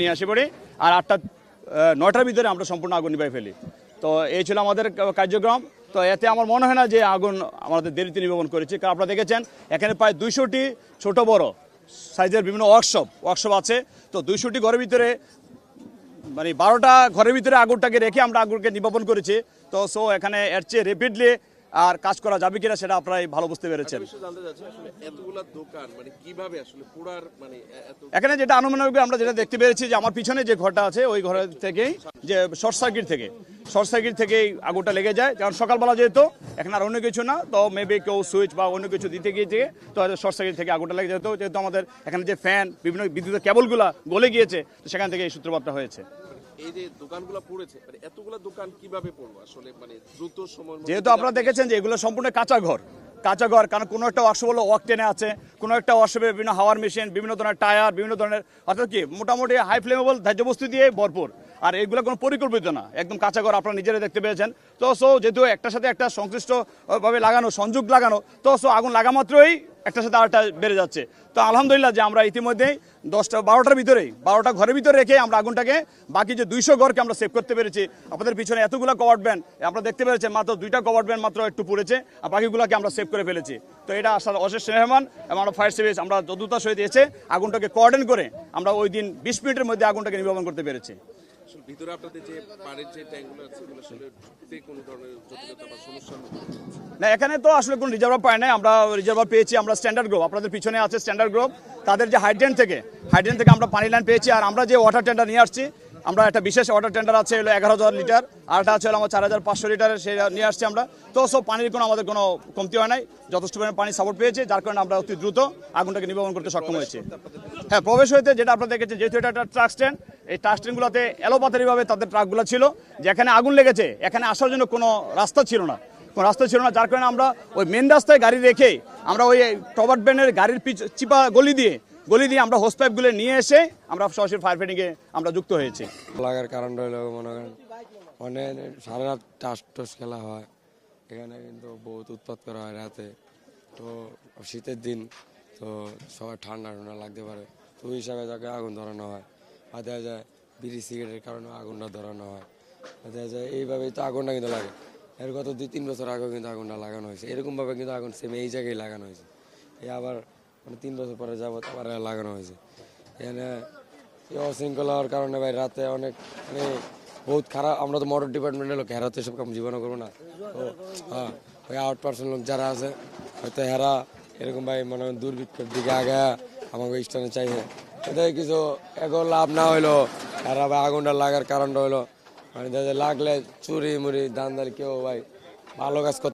নিয়ে আসে পড়ি, আর আটটা নয়টার ভিতরে আমরা সম্পূর্ণ আগুন নিভাই ফেলি। তো এই ছিল আমাদের কার্যক্রম। তো এতে আমার মনে হয় না যে আগুন আমাদের দেরিতে নিবেদন করেছি। কারণ আপনারা দেখেছেন, এখানে প্রায় দুইশোটি ছোট বড় সাইজের বিভিন্ন ওয়ার্কশপ ওয়ার্কশপ আছে। তো দুইশোটি ঘরের ভিতরে মানে বারোটা ঘরের ভিতরে আগুনটাকে রেখে আমরা আগুনকে নিবাপন করেছি। তো সো এখানে এর চেয়ে রেপিডলি আর কাজ করা যাবে কিনা সেটা আপনারাই ভালো বুঝতে পেরেছেন। দোকান মানে মানে এখানে যেটা আনুমানিক আমরা যেটা দেখতে পেরেছি যে আমার পিছনে যে ঘরটা আছে ওই ঘরের থেকেই যে শর্ট সার্কিট থেকে শর্ট সার্কিট থেকেই আগুনটা লেগে যায়। কারণ সকালবেলা যেহেতু এখানে আর অন্য কিছু না তো মেবি কেউ সুইচ বা অন্য কিছু দিতে গিয়ে থেকে তো হয়তো শর্ট সার্কিট থেকে আগুনটা লেগে যেত। যেহেতু আমাদের এখানে যে ফ্যান বিভিন্ন বিদ্যুতের কেবলগুলা গলে গিয়েছে তো সেখান থেকে এই সূত্রপাতটা হয়েছে। এই যে দোকানগুলো পড়েছে মানে এতগুলা দোকান কীভাবে পড়ল আসলে মানে দ্রুত সময় যেহেতু আপনারা দেখেছেন যে এগুলো সম্পূর্ণ কাঁচা ঘর। কাঁচা ঘর কারণ কোনো একটা ওয়ার্কশপ হলো ওয়াক টেনে আছে কোনো একটা ওয়ার্কশপে বিভিন্ন হাওয়ার মেশিন বিভিন্ন ধরনের টায়ার বিভিন্ন ধরনের অর্থাৎ কি মোটামুটি হাই ফ্লেমেবল ধার্য বস্তু দিয়ে ভরপুর। আর এগুলো কোনো পরিকল্পিত না একদম কাঁচা ঘর আপনারা নিজেরা দেখতে পেয়েছেন। তো সো যেহেতু একটার সাথে একটা সংশ্লিষ্টভাবে লাগানো সংযোগ লাগানো তো সো আগুন লাগা মাত্রই একটার সাথে আরেকটা বেড়ে যাচ্ছে। তো আলহামদুলিল্লাহ যে আমরা ইতিমধ্যেই দশটা, বারোটার ভিতরেই, বারোটা ঘরের ভিতরে রেখে আমরা আগুনটাকে বাকি যে দুইশো ঘরকে আমরা সেভ করতে পেরেছি, আপনাদের পিছনে এতগুলো কভার ব্যান্ড আপনারা দেখতে পেরেছেন মাত্র দুইটা কভার ব্যান্ড মাত্র একটু পড়েছে, আর বাকিগুলোকে আমরা সেভ করে ফেলেছি। তো এটা আসার অশেষ মেহমান এবং আমরা ফায়ার সার্ভিস আমরা যদুতার সহিত এসে আগুনটাকে কোঅর্ডিনেট করে আমরা ওই দিন বিশ মিনিটের মধ্যে আগুনটাকে নির্বাপন করতে পেরেছি। আসলে ভিতরে আপনাদের যে পাড়ের যে ট্যাঙ্কগুলো আছে আসলে ঢুকতে কোনো ধরনের জটিলতা বা সমস্যা না, এখানে তো আসলে কোনো রিজার্ভার পায় নাই। আমরা রিজার্ভার পেয়েছি, আমরা স্ট্যান্ডার্ড গ্রুপ আপনাদের পিছনে আছে স্ট্যান্ডার্ড গ্রুপ তাদের যে হাইড্রেন থেকে হাইড্রেন থেকে আমরা পানি লাইন পেয়েছি। আর আমরা যে ওয়াটার টেন্ডার নিয়ে আসছি আমরা একটা বিশেষ ওয়াটার টেন্ডার আছে হলো এগারো হাজার লিটার আর একটা আছে হলো আমার চার হাজার পাঁচশো লিটারের সেটা নিয়ে আসছি আমরা। তো সব পানির কোনো আমাদের কোনো কমতি হয় নাই যথেষ্ট পরিমাণে পানি সাপোর্ট পেয়েছে যার কারণে আমরা অতি দ্রুত আগুনটাকে নির্বাপন করতে সক্ষম হয়েছি। হ্যাঁ প্রবেশ হইতে যেটা আপনারা দেখেছেন যেহেতু এটা একটা ট্রাক স্ট্যান্ড এই ট্রাক স্ট্যান্ডগুলোতে এলোপাতারিভাবে তাদের ট্রাকগুলো ছিল যেখানে আগুন লেগেছে এখানে আসার জন্য কোনো রাস্তা ছিল না। কোনো রাস্তা ছিল না যার কারণে আমরা ওই মেন রাস্তায় গাড়ি রেখে আমরা ওই টবার্ট ব্যানের গাড়ির পিছ চিপা গলি দিয়ে গলি দিয়ে আমরা হোস পাইপগুলো নিয়ে এসে আমরা সরাসরি ফায়ার ফাইটিংয়ে আমরা যুক্ত হয়েছি। লাগার কারণ রইল মনে করেন মানে সারা রাত টাস টস খেলা হয়, এখানে কিন্তু বহুত উৎপাত করা হয় রাতে। তো শীতের দিন, তো সবাই ঠান্ডা ঠান্ডা লাগতে পারে। তো ওই হিসাবে তাকে আগুন ধরানো হয়। আর দেখা যায় বিড়ি সিগারেটের কারণে আগুনটা ধরানো হয়। দেখা যায় এইভাবেই তো আগুনটা কিন্তু লাগে। এর গত দুই তিন বছর আগেও কিন্তু আগুনটা লাগানো হয়েছে। এরকমভাবে কিন্তু আগুন সেম এই জায়গায় লাগানো হয়েছে। এই আবার মানে তিন বছর পরে যাবত আবার লাগানো হয়েছে। এখানে এই অশৃঙ্খলা হওয়ার কারণে ভাই রাতে অনেক মানে বহুত খারাপ, আমরা তো মোটর ডিপার্টমেন্টের লোক হেরা তো এসব কাম জীবনে করব না। তো হ্যাঁ ওই আউট পার্সন লোক যারা আছে, হয়তো হেরা, এরকম ভাই মনে দুর্ভিক্ষের দিকে আগে আমাকে স্টানে চাইছে। এতে কিছু এগো লাভ না হইল, হেরা ভাই আগুনটা লাগার কারণটা হইল। মানে যায় লাগলে চুরি মুড়ি দান্দাল কেউ ভাই ভালো কাজ